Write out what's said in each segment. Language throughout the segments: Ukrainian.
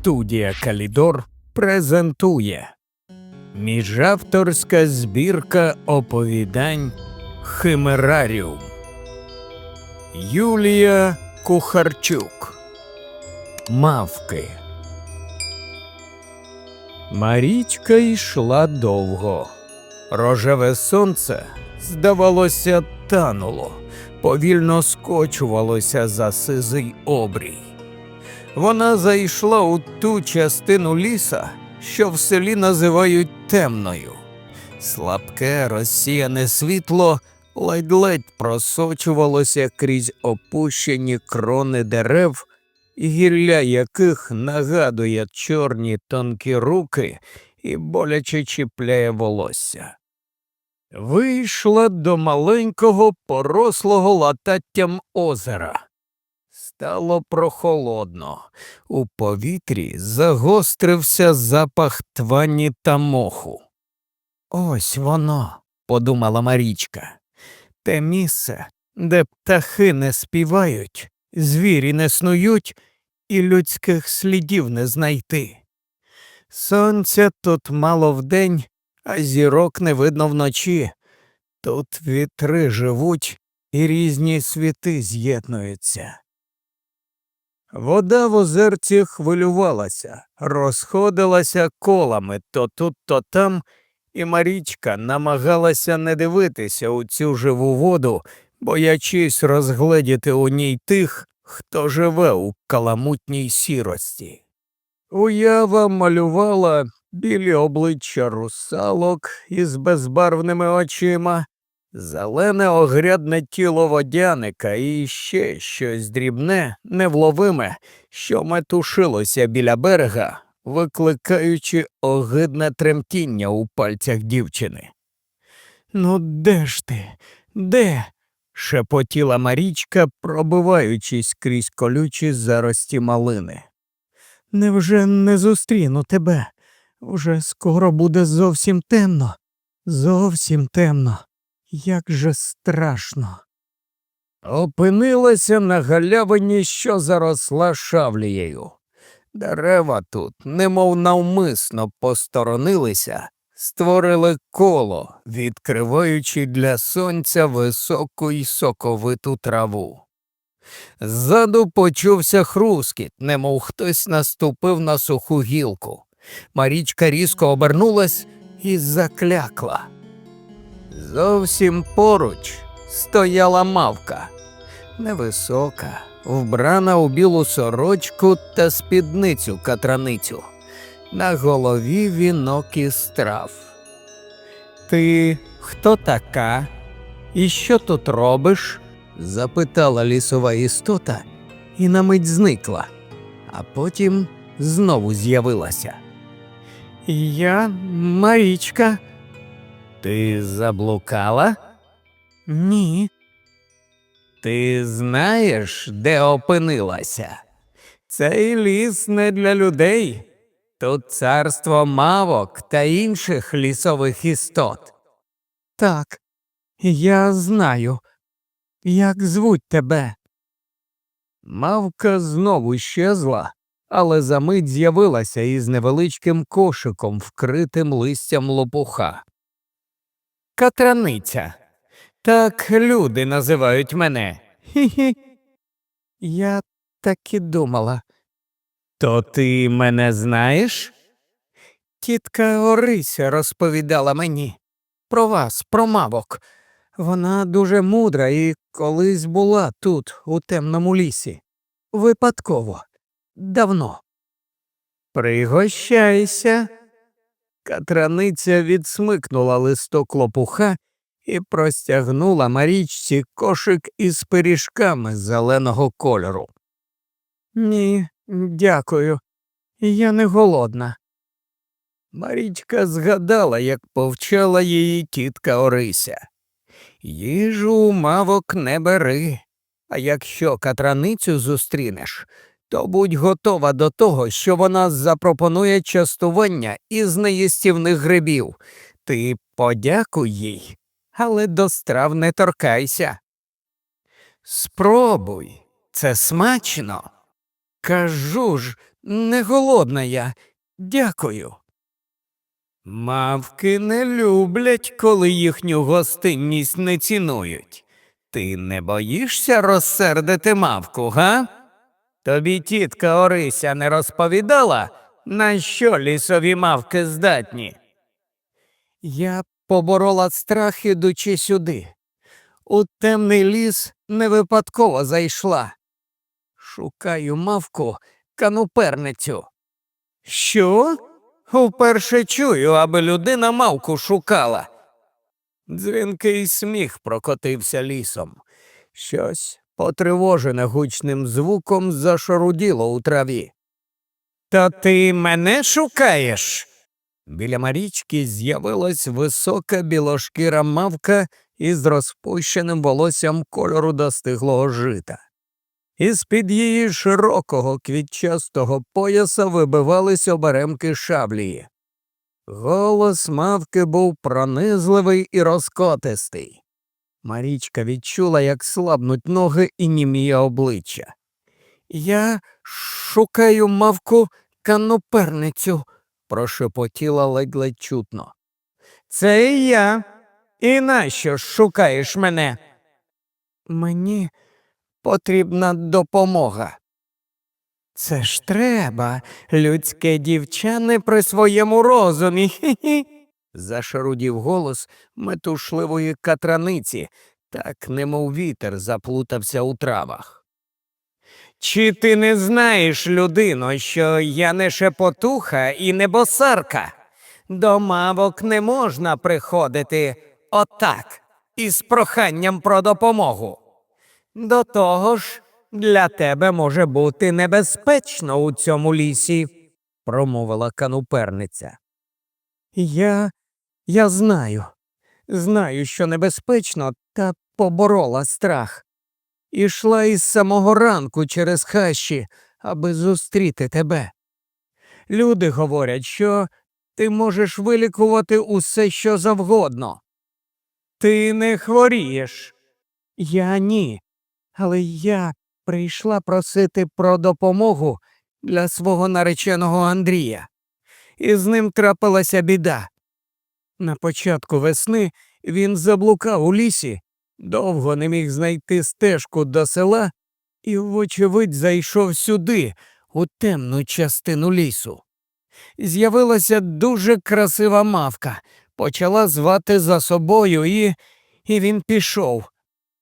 Студія Калідор презентує. Міжавторська збірка оповідань Химераріум Юлія Кухарчук. Мавки. Марічка йшла довго. Рожеве сонце, здавалося, тануло, повільно скочувалося за сизий обрій. Вона зайшла у ту частину ліса, що в селі називають темною. Слабке розсіяне світло ледь-ледь просочувалося крізь опущені крони дерев, гілля яких нагадує чорні тонкі руки і боляче чіпляє волосся. Вийшла до маленького порослого лататтям озера. Стало прохолодно. У повітрі загострився запах твані та моху. Ось воно, подумала Марічка. Те місце, де птахи не співають, звірі не снують і людських слідів не знайти. Сонця тут мало вдень, а зірок не видно вночі. Тут вітри живуть і різні світи з'єднуються. Вода в озерці хвилювалася, розходилася колами то тут, то там, і Марічка намагалася не дивитися у цю живу воду, боячись розгледіти у ній тих, хто живе у каламутній сірості. Уява малювала білі обличчя русалок із безбарвними очима, зелене огрядне тіло водяника і ще щось дрібне, невловиме, що метушилося біля берега, викликаючи огидне тремтіння у пальцях дівчини. Ну, де ж ти? Де? шепотіла Марічка, пробиваючись крізь колючі зарості малини. Невже не зустріну тебе? Вже скоро буде зовсім темно, зовсім темно. Як же страшно. Опинилася на галявині, що заросла шавлією. Дерева тут, немов навмисно посторонилися, створили коло, відкриваючи для сонця високу й соковиту траву. Ззаду почувся хрускіт, немов хтось наступив на суху гілку. Марічка різко обернулась і заклякла. Зовсім поруч стояла мавка, невисока, вбрана у білу сорочку та спідницю катраницю. На голові вінок із трав. Ти хто така? І що тут робиш? запитала лісова істота і на мить зникла, а потім знову з'явилася. Я Марічка. Ти заблукала? Ні. Ти знаєш, де опинилася? Цей ліс не для людей. Тут царство мавок та інших лісових істот. Так, я знаю. Як звуть тебе? Мавка знову щезла, але за мить з'явилася із невеличким кошиком, вкритим листям лопуха. Катраниця. Так люди називають мене. Хі-хі. Я так і думала. То ти мене знаєш? Тітка Орися розповідала мені про вас, про мавок. Вона дуже мудра і колись була тут, у темному лісі. Випадково, давно. Пригощайся. Катраниця відсмикнула листок лопуха і простягнула Марічці кошик із пиріжками зеленого кольору. Ні, дякую. Я не голодна. Марічка згадала, як повчала її тітка Орися. Їжу мавок не бери, а якщо катраницю зустрінеш, то будь готова до того, що вона запропонує частування із неїстівних грибів. Ти подякуй їй, але до страв не торкайся. Спробуй, це смачно. Кажу ж, не голодна я. Дякую. Мавки не люблять, коли їхню гостинність не цінують. Ти не боїшся розсердити мавку, га? Тобі тітка Орися не розповідала, на що лісові мавки здатні? Я поборола страх, ідучи сюди. У темний ліс не випадково зайшла. Шукаю мавку кануперницю. Що? Уперше чую, аби людина мавку шукала. Дзвінкий сміх прокотився лісом. Щось, потривожене гучним звуком, зашаруділо у траві. Та ти мене шукаєш? Біля Марічки з'явилась висока білошкіра мавка із розпущеним волоссям кольору достиглого жита. Із під її широкого квітчастого пояса вибивались оберемки шаблії. Голос мавки був пронизливий і розкотистий. Марічка відчула, як слабнуть ноги і німіє обличчя. Я шукаю мавку кануперницю, прошепотіла ледь-ледь чутно. Це і я. І нащо шукаєш мене? Мені потрібна допомога. Це ж треба, людське дівча не при своєму розумі. Хі-хі. Зашарудів голос метушливої катраниці, так немов вітер заплутався у травах. Чи ти не знаєш, людино, що я не шепотуха і не босарка? До мавок не можна приходити отак, із проханням про допомогу. До того ж, для тебе може бути небезпечно у цьому лісі, промовила кануперниця. Я. я знаю. Знаю, що небезпечно, та поборола страх. Ішла із самого ранку через хащі, аби зустріти тебе. Люди говорять, що ти можеш вилікувати усе, що завгодно. Ти не хворієш. Я ні. Але я прийшла просити про допомогу для свого нареченого Андрія. І з ним трапилася біда. На початку весни він заблукав у лісі, довго не міг знайти стежку до села і, вочевидь, зайшов сюди, у темну частину лісу. З'явилася дуже красива мавка, почала звати за собою, і, і він пішов,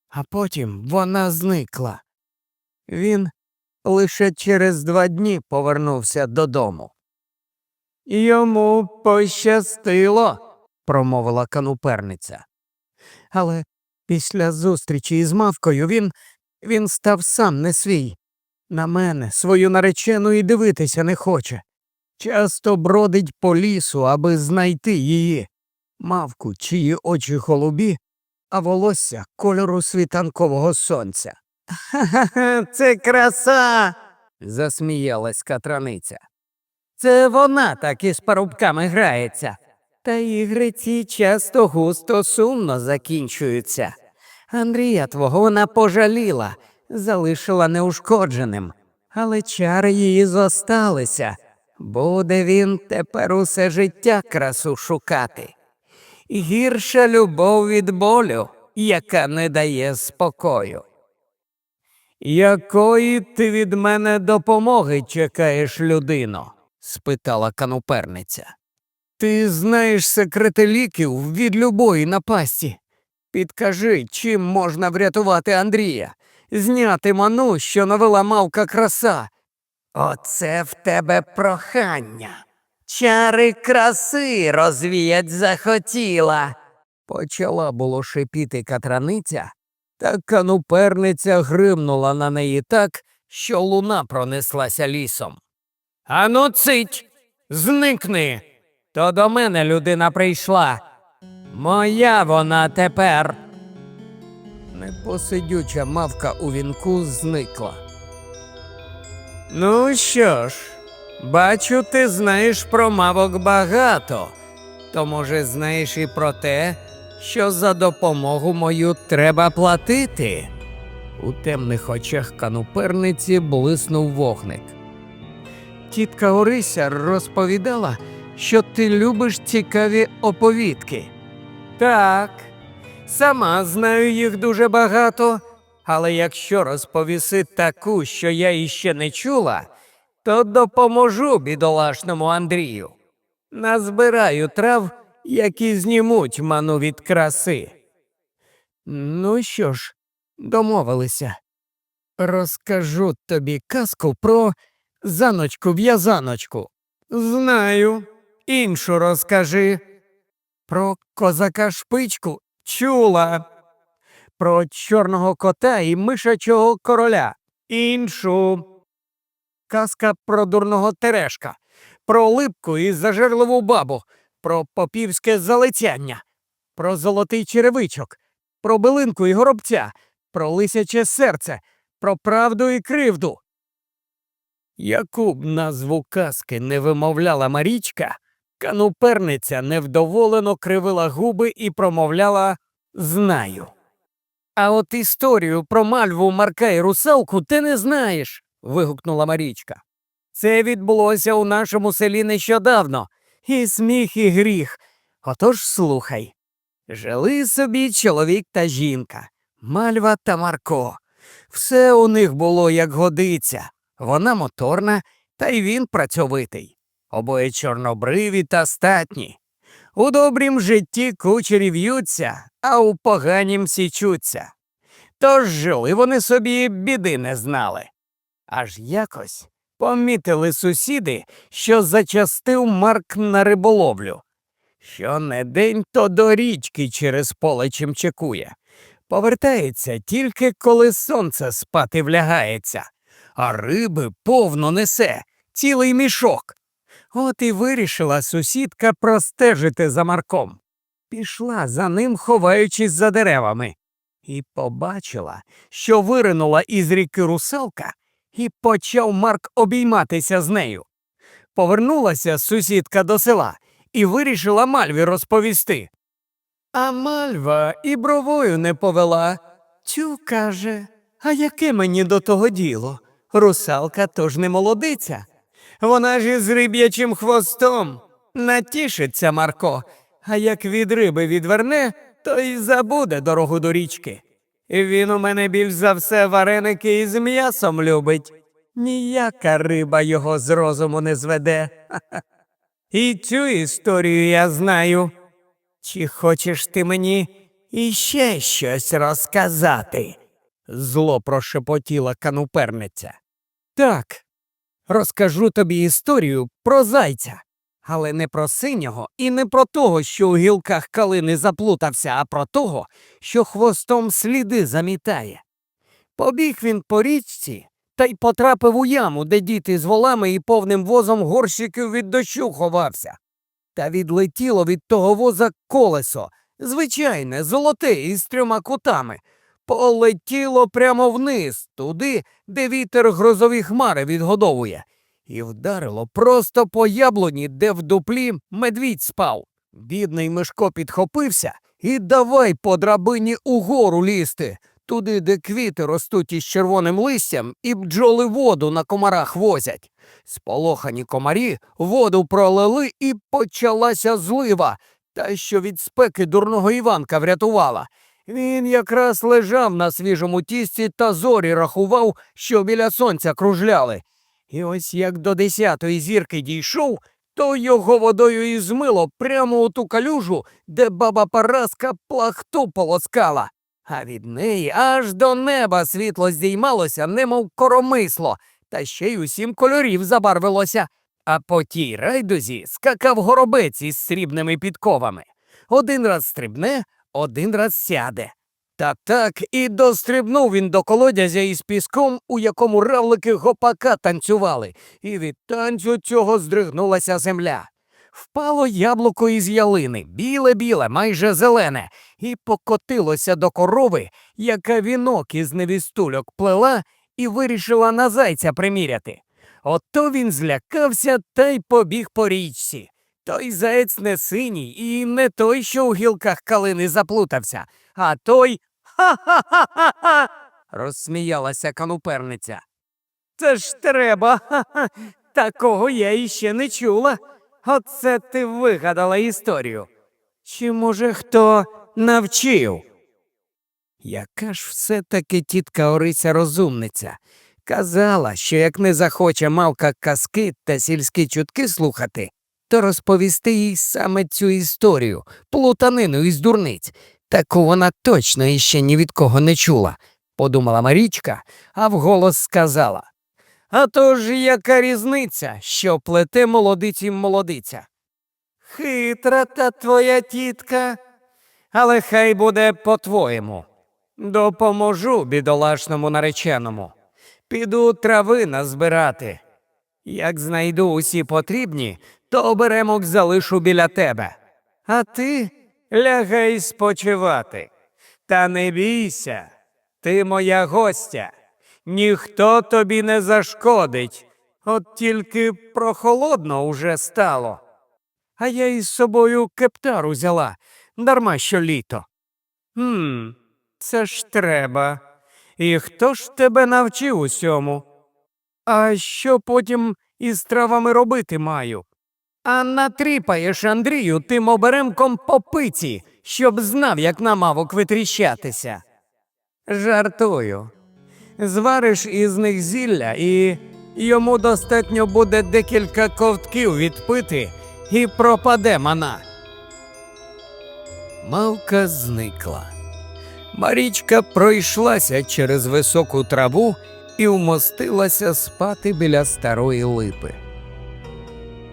а потім вона зникла. Він лише через два дні повернувся додому. Йому пощастило, промовила кануперниця. Але після зустрічі із мавкою він, він став сам не свій. На мене свою наречену і дивитися не хоче. Часто бродить по лісу, аби знайти її, мавку, чиї очі голубі, а волосся кольору світанкового сонця. Ха-ха, це краса. засміялась катраниця. Це вона так із парубками грається. Та ігри ці часто густо сумно закінчуються. Андрія твого вона пожаліла, залишила неушкодженим, але чари її зосталися. Буде він тепер усе життя красу шукати. Гірша любов від болю, яка не дає спокою. Якої ти від мене допомоги чекаєш, людино? спитала кануперниця. Ти знаєш секрети ліків від любої напасті. Підкажи, чим можна врятувати Андрія, зняти ману, що навела мавка краса. Оце в тебе прохання. Чари краси розвіять захотіла. Почала було шипіти катраниця, та кануперниця гримнула на неї так, що луна пронеслася лісом. Ану, цить, зникни. То до мене людина прийшла. Моя вона тепер. Непосидюча мавка у вінку зникла. Ну що ж, бачу, ти знаєш про мавок багато, то, може, знаєш і про те, що за допомогу мою треба платити. У темних очах кануперниці блиснув вогник. Тітка Орися розповідала, що ти любиш цікаві оповідки. Так, сама знаю їх дуже багато, але якщо розповіси таку, що я іще не чула, то допоможу бідолашному Андрію. Назбираю трав, які знімуть ману від краси. Ну що ж, домовилися. Розкажу тобі казку про заночку в'язаночку. Знаю. Іншу розкажи. Про козака шпичку чула. Про чорного кота і мишачого короля. Іншу. Казка про дурного терешка, про липку і зажерливу бабу, про попівське залицяння, про золотий черевичок, про билинку і горобця, про лисяче серце, про правду і кривду. Яку б назву казки не вимовляла Марічка, кануперниця невдоволено кривила губи і промовляла Знаю. А от історію про мальву Марка і русалку ти не знаєш. вигукнула Марічка. Це відбулося у нашому селі нещодавно, і сміх, і гріх. Отож слухай. Жили собі чоловік та жінка, мальва та Марко. Все у них було як годиться. Вона моторна, та й він працьовитий. Обоє чорнобриві та статні. У добрім житті кучері в'ються, а у поганім січуться. Тож жили вони собі, біди не знали. Аж якось помітили сусіди, що зачастив Марк на риболовлю. Що не день, то до річки через поле чимчикує. Повертається тільки коли сонце спати влягається, а риби повно несе, цілий мішок. От і вирішила сусідка простежити за Марком. Пішла за ним, ховаючись за деревами, і побачила, що виринула із ріки русалка, і почав Марк обійматися з нею. Повернулася сусідка до села і вирішила Мальві розповісти. А Мальва і бровою не повела. Тю, каже, а яке мені до того діло? Русалка тож не молодиця. Вона ж із риб'ячим хвостом. Натішиться Марко, а як від риби відверне, то й забуде дорогу до річки. Він у мене більш за все вареники із м'ясом любить. Ніяка риба його з розуму не зведе. Ха-ха. І цю історію я знаю. Чи хочеш ти мені іще щось розказати? зло прошепотіла кануперниця. Так, розкажу тобі історію про зайця, але не про синього і не про того, що у гілках калини заплутався, а про того, що хвостом сліди замітає. Побіг він по річці та й потрапив у яму, де діти з волами і повним возом горщиків від дощу ховався. Та відлетіло від того воза колесо, звичайне, золоте із трьома кутами. Полетіло прямо вниз, туди, де вітер грозові хмари відгодовує, і вдарило просто по яблуні, де в дуплі медвідь спав. Бідний Мишко підхопився і давай по драбині угору лізти, туди, де квіти ростуть із червоним листям, і бджоли воду на комарах возять. Сполохані комарі воду пролили і почалася злива, та що від спеки дурного Іванка врятувала. Він якраз лежав на свіжому тісті та зорі рахував, що біля сонця кружляли. І ось як до десятої зірки дійшов, то його водою і змило прямо у ту калюжу, де баба Параска плахту полоскала. А від неї аж до неба світло здіймалося, немов коромисло, та ще й усім кольорів забарвилося. А по тій райдузі скакав горобець із срібними підковами. Один раз стрибне, один раз сяде. Та так і дострибнув він до колодязя із піском, у якому равлики гопака танцювали, і від танцю цього здригнулася земля. Впало яблуко із ялини, біле-біле, майже зелене, і покотилося до корови, яка вінок із невістульок плела і вирішила на зайця приміряти. Ото він злякався та й побіг по річці. Той заєць не синій і не той, що у гілках калини заплутався, а той ха-ха-ха-ха-ха, розсміялася кануперниця. Це ж треба. Ха-ха. Такого я іще не чула. Оце ти вигадала історію. Чи, може, хто навчив? Яка ж все таки тітка Орися розумниця? Казала, що як не захоче мавка казки та сільські чутки слухати, то розповісти їй саме цю історію, плутанину із дурниць. Таку вона точно іще ні від кого не чула, подумала Марічка, а вголос сказала. А то ж яка різниця, що плете молодиці молодиця? Хитра та твоя тітка, але хай буде по-твоєму. Допоможу бідолашному нареченому. Піду трави назбирати. Як знайду усі потрібні, то оберемок залишу біля тебе. А ти лягай спочивати. Та не бійся, ти моя гостя. Ніхто тобі не зашкодить. От тільки прохолодно уже стало. А я із собою кептар узяла, дарма що літо. Хм, це ж треба. І хто ж тебе навчив усьому? А що потім із травами робити маю? А натріпаєш Андрію тим оберемком по пиці, щоб знав, як на мавок витріщатися. Жартую. Звариш із них зілля, і йому достатньо буде декілька ковтків відпити і пропаде мана. Мавка зникла. Марічка пройшлася через високу траву і вмостилася спати біля старої липи.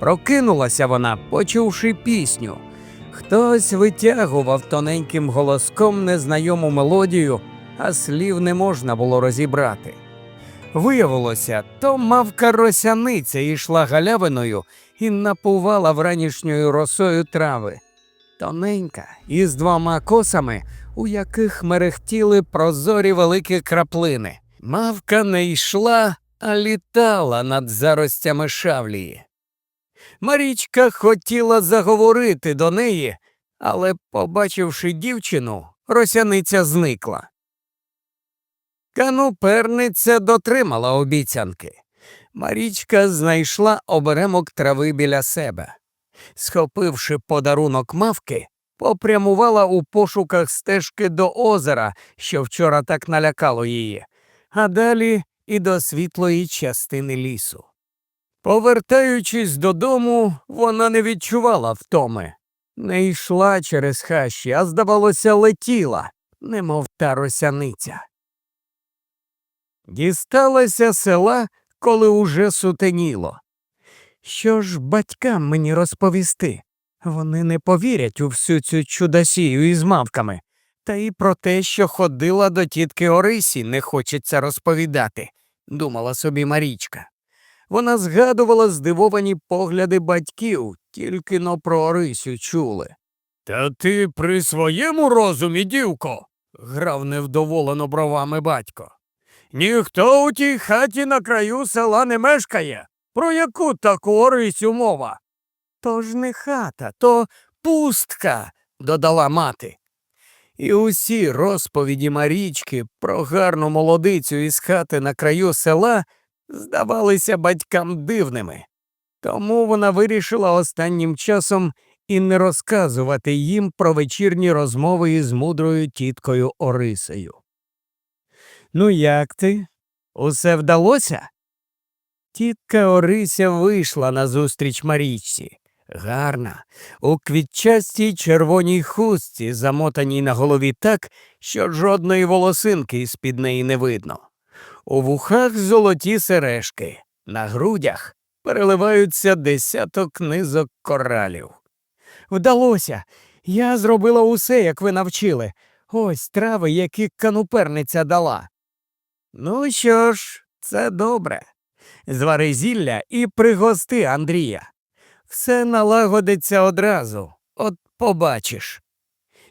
Прокинулася вона, почувши пісню. Хтось витягував тоненьким голоском незнайому мелодію, а слів не можна було розібрати. Виявилося, то мавка росяниця йшла галявиною і напувала вранішньою росою трави. Тоненька, із двома косами, у яких мерехтіли прозорі великі краплини. Мавка не йшла, а літала над заростями шавлії. Марічка хотіла заговорити до неї, але, побачивши дівчину, росяниця зникла. Кануперниця дотримала обіцянки. Марічка знайшла оберемок трави біля себе. Схопивши подарунок мавки, попрямувала у пошуках стежки до озера, що вчора так налякало її, а далі і до світлої частини лісу. Повертаючись додому, вона не відчувала втоми. Не йшла через хащі, а здавалося, летіла, немов та росяниця. Дісталася села, коли уже сутеніло. Що ж батькам мені розповісти? Вони не повірять у всю цю чудосію із мавками, та й про те, що ходила до тітки Орисі, не хочеться розповідати, думала собі Марічка. Вона згадувала здивовані погляди батьків, тільки но про Орисю чули. Та ти при своєму розумі, дівко, грав невдоволено бровами батько. Ніхто у тій хаті на краю села не мешкає. Про яку таку Орисю мова? То ж не хата, то пустка, додала мати. І усі розповіді Марічки про гарну молодицю із хати на краю села здавалися батькам дивними. Тому вона вирішила останнім часом і не розказувати їм про вечірні розмови із мудрою тіткою Орисею. Ну, як ти? Усе вдалося? Тітка Орися вийшла назустріч Марічці. Гарна, у квітчастій червоній хустці, замотаній на голові так, що жодної волосинки з під неї не видно. У вухах золоті сережки, на грудях переливаються десяток низок коралів. Вдалося. Я зробила усе, як ви навчили. Ось трави, які кануперниця дала. Ну що ж, це добре. Звари зілля і пригости Андрія. Все налагодиться одразу, от побачиш.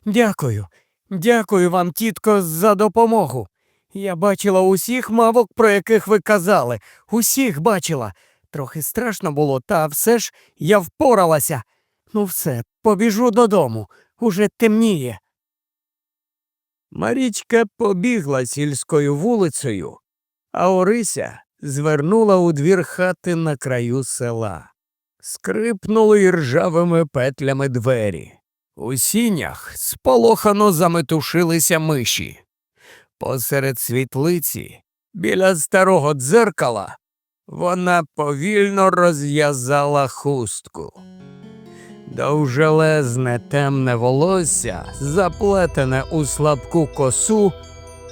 Дякую, дякую вам, тітко, за допомогу. Я бачила усіх мавок, про яких ви казали, усіх бачила. Трохи страшно було, та все ж я впоралася. Ну, все, побіжу додому, уже темніє. Марічка побігла сільською вулицею, а Орися звернула у двір хати на краю села. Скрипнули ржавими петлями двері. У сінях сполохано заметушилися миші. Посеред світлиці, біля старого дзеркала, вона повільно розв'язала хустку. Довжелезне темне волосся, заплетене у слабку косу,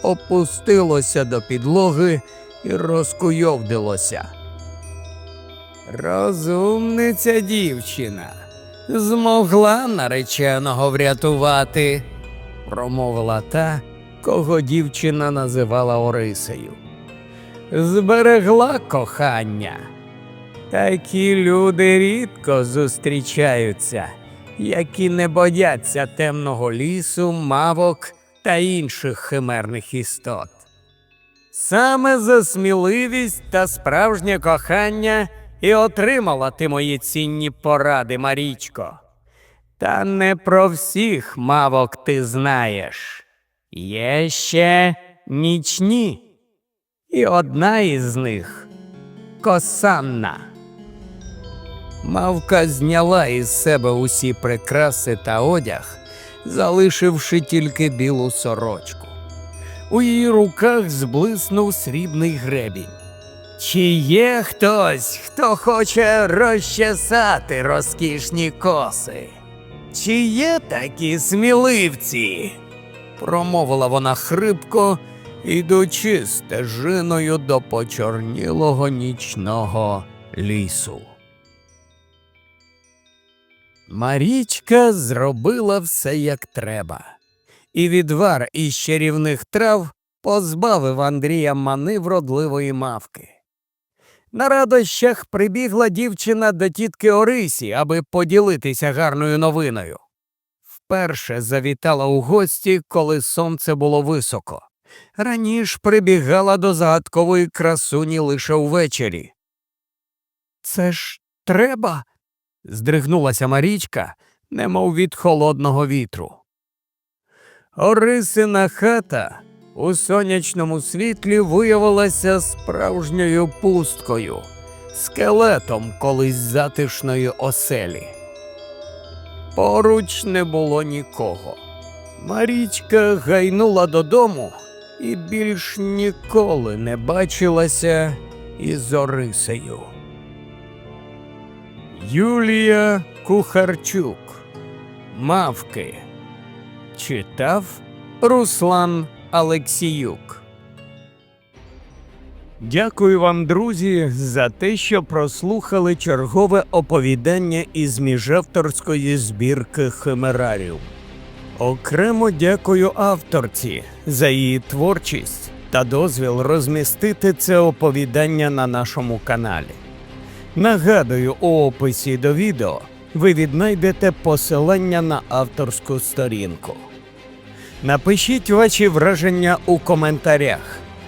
опустилося до підлоги і розкуйовдилося. Розумниця дівчина змогла нареченого врятувати, промовила та, кого дівчина називала Орисею. Зберегла кохання. Такі люди рідко зустрічаються, які не бояться темного лісу, мавок та інших химерних істот. Саме за сміливість та справжнє кохання і отримала ти мої цінні поради, Марічко. Та не про всіх мавок ти знаєш. Є ще нічні. І одна із них косанна. Мавка зняла із себе усі прикраси та одяг, залишивши тільки білу сорочку. У її руках зблиснув срібний гребінь. Чи є хтось, хто хоче розчесати розкішні коси? Чи є такі сміливці? Промовила вона хрипко, ідучи стежиною до почорнілого нічного лісу. Марічка зробила все як треба, і відвар із чарівних трав позбавив Андрія мани вродливої мавки. На радощах прибігла дівчина до тітки Орисі, аби поділитися гарною новиною. Вперше завітала у гості, коли сонце було високо. Раніше прибігала до загадкової красуні лише увечері. Це ж треба? здригнулася Марічка, немов від холодного вітру. Орисина хата у сонячному світлі виявилася справжньою пусткою, скелетом колись затишної оселі. Поруч не було нікого. Марічка гайнула додому і більш ніколи не бачилася із Орисею. Юлія Кухарчук. Мавки. Читав Руслан Алексіюк. Дякую вам, друзі, за те, що прослухали чергове оповідання із міжавторської збірки Химераріум. Окремо дякую авторці за її творчість та дозвіл розмістити це оповідання на нашому каналі. Нагадую, у описі до відео ви віднайдете посилання на авторську сторінку. Напишіть ваші враження у коментарях,